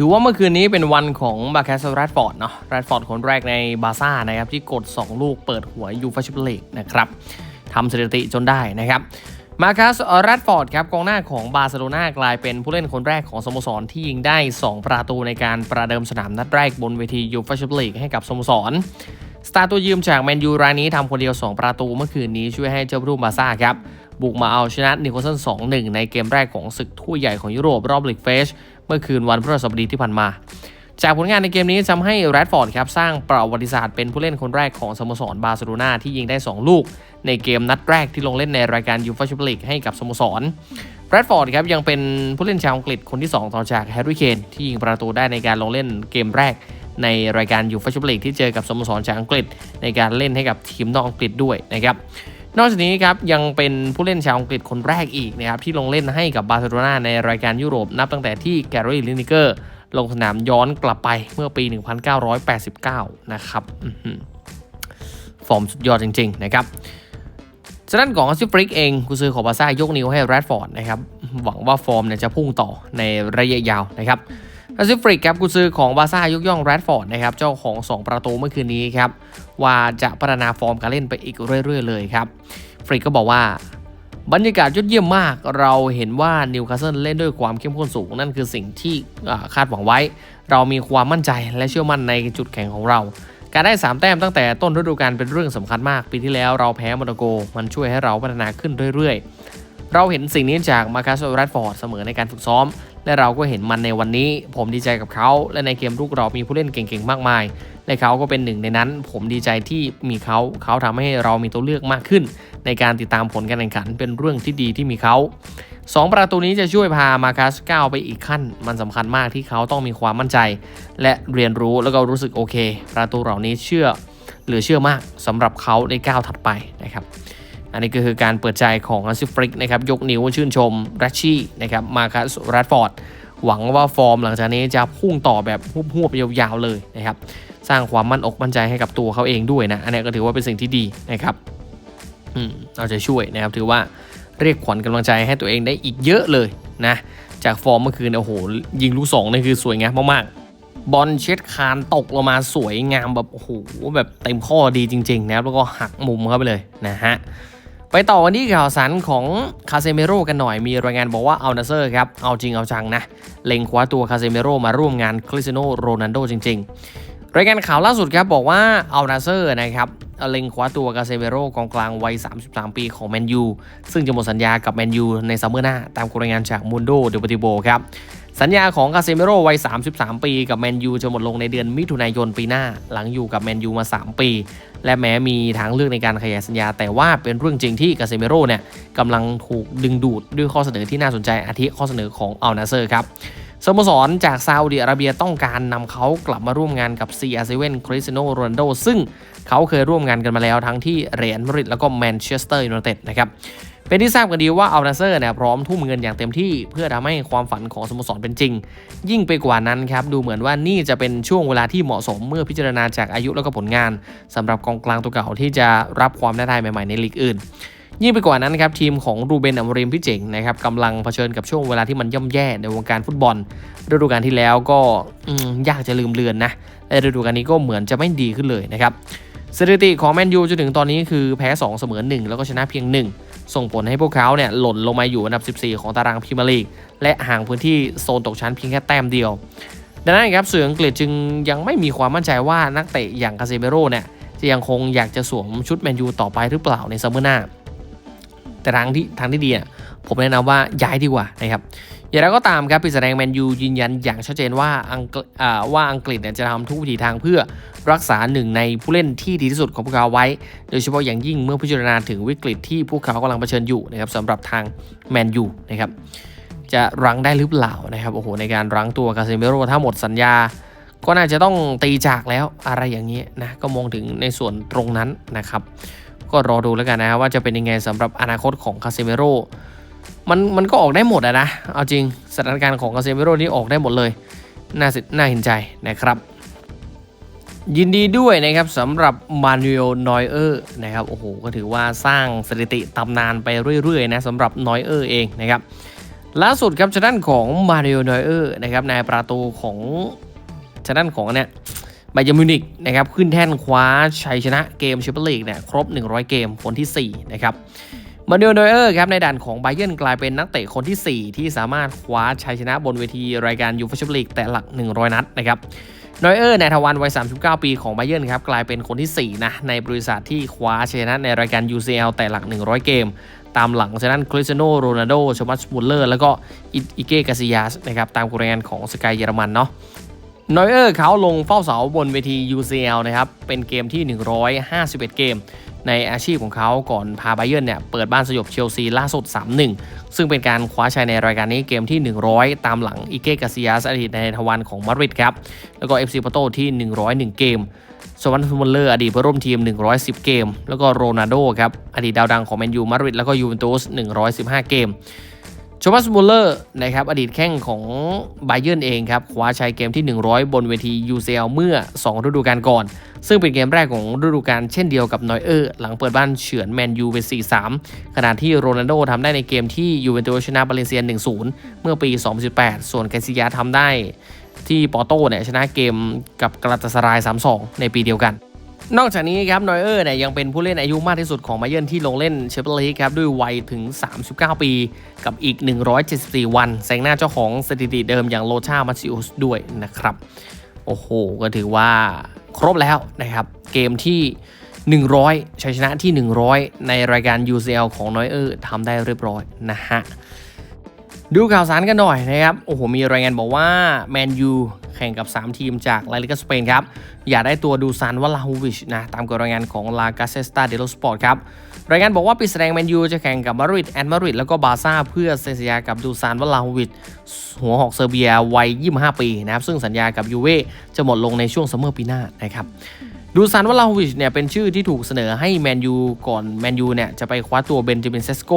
ถือว่าเมื่อคืนนี้เป็นวันของบาแคสแรดฟอร์ดเนาะแรดฟอร์ดคนแรกในบาซ่านะครับที่กด 2 ลูกเปิดหัวยูฟาชิปเลกนะครับทำสถิติจนได้นะครับมาคัสแรดฟอร์ดครับกองหน้าของบาร์เซโลนากลายเป็นผู้เล่นคนแรกของสโมสรที่ยิงได้ 2 ประตูในการประเดิมสนามนัดแรกบนเวทียูฟาชิปเลกให้กับสโมสร สตาร์ตัวยืมจากแมนยูรายนี้ทำคนเดียว 2 ประตูเมื่อคืนนี้ช่วยให้เจ้ารุ่มบาซ่าครับ บุกมาเอาชนะนิโคลสัน2-1 ในเกมแรกของศึกถ้วยใหญ่ของยุโรปรอบลีกเฟสเมื่อคืนวันพฤหัสบดีที่ผ่านมา จากผลงานในเกมนี้ทำให้แรดฟอร์ดครับสร้างประวัติศาสตร์เป็นผู้เล่นคนแรกของสโมสรบาร์เซโลนาที่ยิงได้ 2 ลูก ในเกมนัดแรกที่ลงเล่นในรายการยูฟ่าแชมเปี้ยนลีกให้กับสโมสรแรดฟอร์ดครับยังเป็นผู้เล่นชาวอังกฤษคนที่ 2 ต่อจากแฮร์รี่เคนที่ยิงประตูได้ในการลงเล่นเกมแรกในรายการยูฟ่าแชมเปี้ยนลีกที่เจอกับสโมสรจากอังกฤษ ในการเล่นให้กับทีมนอกอังกฤษด้วยนะครับ นอกจากนี้ครับยังเป็นผู้เล่นชาวอังกฤษคนแรกอีกนะครับที่ลงเล่นให้กับบาร์เซโลนาในรายการยุโรปนับตั้งแต่ที่แกรี่ลินิเกอร์ลงสนามย้อนกลับไปเมื่อปี 1989 นะครับฟอร์มสุดยอดจริง ๆ นะครับฉะนั้นของอซิฟริกเองกุซือของบาซ่ายกนิ้วให้แรดฟอร์ดนะครับหวังว่าฟอร์มเนี่ยจะพุ่งต่อในระยะยาวนะครับ แาซิฟริกครับกุซือของบาซ่ายกย่องแรดฟอร์ดนะครับเจ้าของ 2 ประตูเมื่อคืนนี้ครับว่าจะพัฒนาฟอร์มการเล่นไปอีกเรื่อย ๆ เลยครับฟริกก็บอกว่าบรรยากาศยอดเยี่ยมมาก เราเห็นว่านิวคาสเซิลเล่นด้วยความเข้มข้นสูงนั่นคือสิ่งที่คาดหวังไว้ เรามีความมั่นใจและเชื่อมั่นในจุดแข็งของเรา การได้ 3 แต้มตั้งแต่ต้นฤดูกาลเป็นเรื่องสำคัญมาก ปีที่แล้วเราแพ้โมนาโก มันช่วยให้เราพัฒนาขึ้นเรื่อย ๆ เราเห็นสิ่งนี้จากมาคัสแรดฟอร์ดเสมอในการฝึกซ้อม และเราก็เห็นมันในวันนี้ ผมดีใจกับเขา และในเกมรุกเรามีผู้เล่นเก่งๆ มากมาย และเขาก็เป็นหนึ่งในนั้น ผมดีใจที่มีเขาเขาทำให้เรามีตัวเลือกมากขึ้น ในการติดตามผลการแข่งขันเป็นเรื่องที่ดีที่มีเขา2ประตูนี้จะช่วยพามาคัสก้าวไปอีกขั้น มันสำคัญมากที่เขาต้องมีความมั่นใจ และเรียนรู้แล้วก็รู้สึกโอเค ประตูเหล่านี้เชื่อหรือเชื่อมากสำหรับเขาในก้าวถัดไปนะครับ อันนี้ก็คือการเปิดใจของอัซิฟริกนะครับยกนิ้วชื่นชมรัชชี่นะครับมาคัสแรดฟอร์ดหวังว่าฟอร์มหลังจากนี้จะพุ่งต่อแบบหวบๆยาวๆเลยนะครับสร้างความมั่นอกมั่นใจให้กับตัวเขาเองด้วยนะอันนี้ก็ถือว่าเป็นสิ่งที่ดีนะครับอืมเอาใจช่วยนะครับถือว่าเรียกขวัญกำลังใจให้ตัวเองได้อีกเยอะเลยนะจากฟอร์มเมื่อคืนโอ้โหยิงลูกสองนี่คือสวยงามมากๆ บอลเช็ดคานตกลงมาสวยงามแบบโอ้โหแบบเต็มข้อดีจริงๆนะครับแล้วก็หักมุมเข้าไปเลยนะฮะ ไปต่อกันที่ข่าวสารของคาเซเมโรกันหน่อยมีรายงานบอกว่าอัลนาเซอร์ครับ เอาจริงเอาจังนะ เล็งคว้าตัวคาเซเมโรมาร่วมงานคริสเตียโนโรนัลโดจริง ๆ รายงานข่าวล่าสุดครับบอกว่าอัลนาเซอร์นะครับเล็งคว้าตัวคาเซเมโรกองกลางวัย 33 ปีของแมนยูซึ่งจะหมดสัญญากับแมนยูในซัมเมอร์หน้า ตามรายงานจากมุนโดเดปติโบครับสัญญาของคาเซเมโรวัย 33 ปีกับแมนยูจะหมดลงในเดือนมิถุนายนปีหน้า หลังอยู่กับแมนยูมา 3 ปี และแม้มีทางเลือกในการขยายสัญญา แต่ว่าเป็นเรื่องจริงที่คาเซเมโรเนี่ยกำลังถูกดึงดูดด้วยข้อเสนอที่น่าสนใจอาทิข้อเสนอของอัลนาเซอร์ครับสโมสรจากซาอุดิอาระเบียต้องการนำเขากลับมาร่วมงานกับ CR7 คริสเตียโนโรนโดซึ่งเขาเคยร่วมงานกันมาแล้วทั้งที่เรอัลมาดริดแล้วก็แมนเชสเตอร์ยูไนเต็ดนะครับ เป็นที่ทราบกันดีว่าอัลนาเซอร์เนี่ยพร้อมทุ่มเงินอย่างเต็มที่ เพื่อทำให้ความฝันของสโมสรเป็นจริง ยิ่งไปกว่านั้นครับดูเหมือนว่านี่จะเป็นช่วงเวลาที่เหมาะสมเมื่อพิจารณาจากอายุแล้วก็ผลงานสำหรับกองกลางตัวเก่าที่จะรับความท้าทายใหม่ๆในลีกอื่น ยิ่งไปกว่านั้นครับทีมของรูเบนอัมริมพี่เจ๋งนะครับกำลังเผชิญกับช่วงเวลาที่มันย่ำแย่ในวงการฟุตบอลฤดูกาลที่แล้วก็ยากจะลืมเลือนนะแต่ฤดูกาลนี้ก็เหมือนจะไม่ดีขึ้นเลยนะครับสถิติของแมนยูจนถึงตอนนี้คือแพ้ 2 เสมอ 1 แล้วก็ชนะเพียง 1 ส่งผลให้พวกเขาเนี่ยหล่นลงมาอยู่อันดับ 14 ของตารางพรีเมียร์ลีก และห่างพื้นที่โซนตกชั้นเพียงแค่แต้มเดียว ดังนั้นครับสื่ออังกฤษจึงยังไม่มีความมั่นใจว่านักเตะอย่างคาเซเมโรเนี่ยจะยังคงอยากจะสวมชุดแมนยูต่อไปหรือเปล่าในซัมเมอร์หน้า แต่ทางที่ทางที่ดีอะ ผมแนะนำว่าย้ายดีกว่านะครับอย่างไรก็ตามครับปีแสดงแมนยูยืนยันอย่างชัดเจนว่าอังกฤษว่าอังกฤษเนี่ยจะทำทุกวิถีทางเพื่อรักษาหนึ่งในผู้เล่นที่ดีที่สุดของพวกเขาไว้ โดยเฉพาะอย่างยิ่งเมื่อพิจารณาถึงวิกฤตที่พวกเขากำลังเผชิญอยู่นะครับสำหรับทางแมนยูนะครับจะรั้งได้หรือเปล่านะครับโอ้โหในการรั้งตัวคาเซเมโรถ้าหมดสัญญา ก็น่าจะต้องตีจากแล้วอะไรอย่างนี้นะก็มองถึงในส่วนตรงนั้นนะครับก็รอดูแล้วกันนะว่าจะเป็นยังไงสำหรับอนาคตของคาเซเมโร มันมันก็ออกได้หมดอะนะ เอาจริงสถานการณ์ของคาเซเมโรนี่ออกได้หมดเลย น่าสิน่าเห็นใจนะครับ ยินดีด้วยนะครับสำหรับมานูเอลนอยเออร์นะครับโอ้โหก็ถือว่าสร้างสถิติตำนานไปเรื่อยๆนะสำหรับนอยเออร์เองนะครับล่าสุดครับชาด้านของมาริโอนอยเออร์นะครับนายประตูของชาด้านของเนี่ยไบเยร์มิวนิกนะครับขึ้นแท่นคว้าชัยชนะเกมแชมเปี้ยนลีกเนี่ยครบ 100 เกมคนที่4นะครับ มาริโอนอยเออร์ครับในด่านของไบเยนกลายเป็นนักเตะคนที่ 4 ที่สามารถคว้าชัยชนะบนเวทีรายการยูฟ่าแชมเปี้ยนลีกแต่หลัก 100 นัดนะครับนอยเออร์ในทวันวัย 39 ปีของไบเยนครับกลายเป็นคนที่ 4 นะ ในบริษัทที่คว้าชัยชนะในรายการ UCL แต่หลัก 100 เกม ตามหลังจากนั้นคริสเตียโนโรนัลโดชมัสมูลเลอร์ แล้วก็อิเกกาซิยาสนะครับตามรายงานของสกายเยอรมันเนาะนอยเออร์เขาลงเฝ้าเสาบนเวที UCL นะครับเป็นเกมที่ 151 เกม ในอาชีพของเขาก่อนพาไบเยร์นเนี่ยเปิดบ้านสยบเชลซีล่าสุด 3-1 ซึ่งเป็นการคว้าชัยในรายการนี้เกมที่ 100 ตามหลังอิเกกาซิยาสอดีตในทวันของมาดริดครับ แล้วก็ FC ปโตที่ 101 เกมสวันฟุลเลอร์อดีตเพื่อร่วมทีม 110 เกม แล้วก็โรนัลโดครับอดีตดาวดังของแมนยูมาดริดแล้วก็ยูเวนตุส115 เกม มัสมูลเลอร์นะครับอดีตแข้งของไบเย r ร์นเองครับคว้าชัยเกมที่ 100 บนเวที UCL เมื่อ 2 ฤดูกาลก่อน ซึ่งเป็นเกมแรกของฤดูกาลเช่นเดียวกับนอยเออร์ หลังเปิดบ้านเฉือนแมนยูไป 4-3 ขณะที่โรนัลโดทำได้ในเกมที่ยูเวนตุสชนะบาเลเซีย 1-0 เมื่อปี 2018 ส่วนแคซิยาทำได้ที่ปอโต้เนี่ยชนะเกมกับกราตาสราย 3-2 ในปีเดียวกัน นอกจากนี้ครับนอยเออร์เนี่ยยังเป็นผู้เล่นอายุมากที่สุดของมาเยิร์นที่ลงเล่นเชฟเปอร์ลีครับด้วยวัยถึง 39 ปี กับอีก 174 วันแซงหน้าเจ้าของสถิติเดิมอย่างโลชามาซิอุสด้วยนะครับ โอ้โห ก็ถือว่าครบแล้วนะครับ เกมที่ 100ชัยชนะที่ 100 ในรายการ UCL ของนอยเออร์ทำได้เรียบร้อยนะฮะ ดูข่าวสารกันหน่อยนะครับ โอ้โห มีรายงานบอกว่าแมนยูแข่งกับ 3 ทีมจากลาลิกาสเปนครับ อยากได้ตัวดูซานวลาฮูวิชนะ ตามกับรายงานของลากาเซสตาเดโลสปอร์ตครับ รายงานบอกว่าปีแสดงแมนยูจะแข่งกับมาดริดแอนมาดริดแล้วก็บาซ่าเพื่อเซ็นสัญญากับดูซานวลาฮูวิชหัวหอกเซอร์เบียวัย 25 ปีนะครับ ซึ่งสัญญากับยูเว่จะหมดลงในช่วงซัมเมอร์ปีหน้านะครับดูซานวลาโฮวิชเนี่ยเป็นชื่อที่ถูกเสนอให้แมนยูก่อนแมนยูเนี่ยจะไปคว้าตัวเบนจามินเซสโก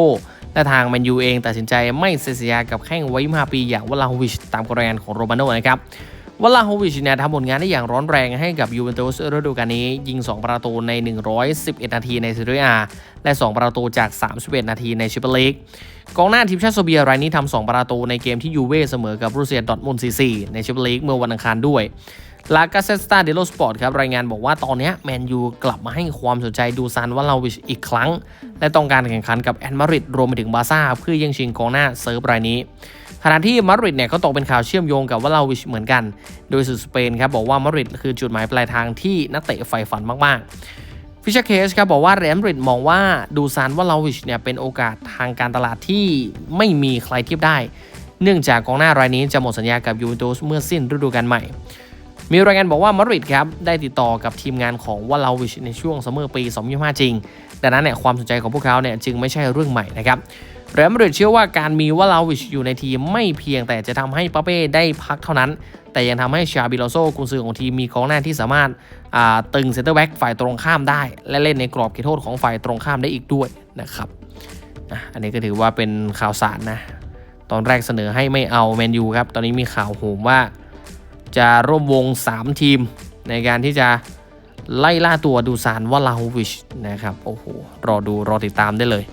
และทางแมนยูเองตัดสินใจไม่เซ็นสัญญากับแข้งวัย25ปีอย่างวลาโฮวิชตามกรณีของโรมาโนนะครับวลาโฮวิชเนี่ยทำผลงานได้อย่างร้อนแรงให้กับยูเวนตุสฤดูกาลนี้ ยิง 2 ประตูใน 111 นาทีในซีเรียและ 2 ประตูจาก 31 นาทีในแชมเปี้ยนลีกกองหน้าทีมชาติโซเบียรายนี้ทำ2ประตูในเกมที่ยูเว่เสมอกับรูเซียดอทมุนด์4-4ในแชมเปี้ยนลีกเมื่อวันอังคารด้วยลากาเซสตาเดโลสปอร์ตครับรายงานบอกว่าตอนนี้แมนยูกลับมาให้ความสนใจดูซานวาลาวิชอีกครั้ง และต้องการแข่งขันกับแอนมาริดรวมไปถึงบาซ่าเพื่อแย่งชิงกองหน้าเซิร์ฟรายนี้ขณะที่มาดริดเนี่ยก็ตกเป็นข่าวเชื่อมโยงกับวาลาวิชเหมือนกัน โดยสื่อสเปนครับบอกว่ามาดริดคือจุดหมายปลายทางที่นักเตะใฝ่ฝันมากๆ ฟิชเชอร์เคสครับบอกว่าเรอัลมาดริดมองว่าดูซานวาลาวิชเนี่ยเป็นโอกาสทางการตลาดที่ไม่มีใครเทียบได้ เนื่องจากกองหน้ารายนี้จะหมดสัญญากับยูเวนตุสเมื่อสิ้นฤดูกาลใหม่ มีรายงานบอกว่ามาดริดครับได้ติดต่อกับทีมงานของวาลาวิชในช่วงซัมเมอร์ปี 2025 จริง ดังนั้นเนี่ยความสนใจของพวกเขาเนี่ยจึงไม่ใช่เรื่องใหม่นะครับเรอัลมาดริดเชื่อว่าการมีวาลาวิชอยู่ในทีมไม่เพียงแต่จะทำให้ปาเป้ได้พักเท่านั้น แต่ยังทำให้ชาบิโลโซกุนซือของทีมมีกองหน้าที่สามารถตึงเซนเตอร์แบ็กฝ่ายตรงข้ามได้ และเล่นในกรอบเขตโทษของฝ่ายตรงข้ามได้อีกด้วยนะครับอันนี้ก็ถือว่าเป็นข่าวสารนะ ตอนแรกเสนอให้ไม่เอาแมนยูครับ ตอนนี้มีข่าวโหมว่า จะร่วมวง 3 ทีมในการที่จะไล่ล่าตัวดูซานวาลาโฮวิชนะครับ โอ้โห รอดูรอติดตามได้เลย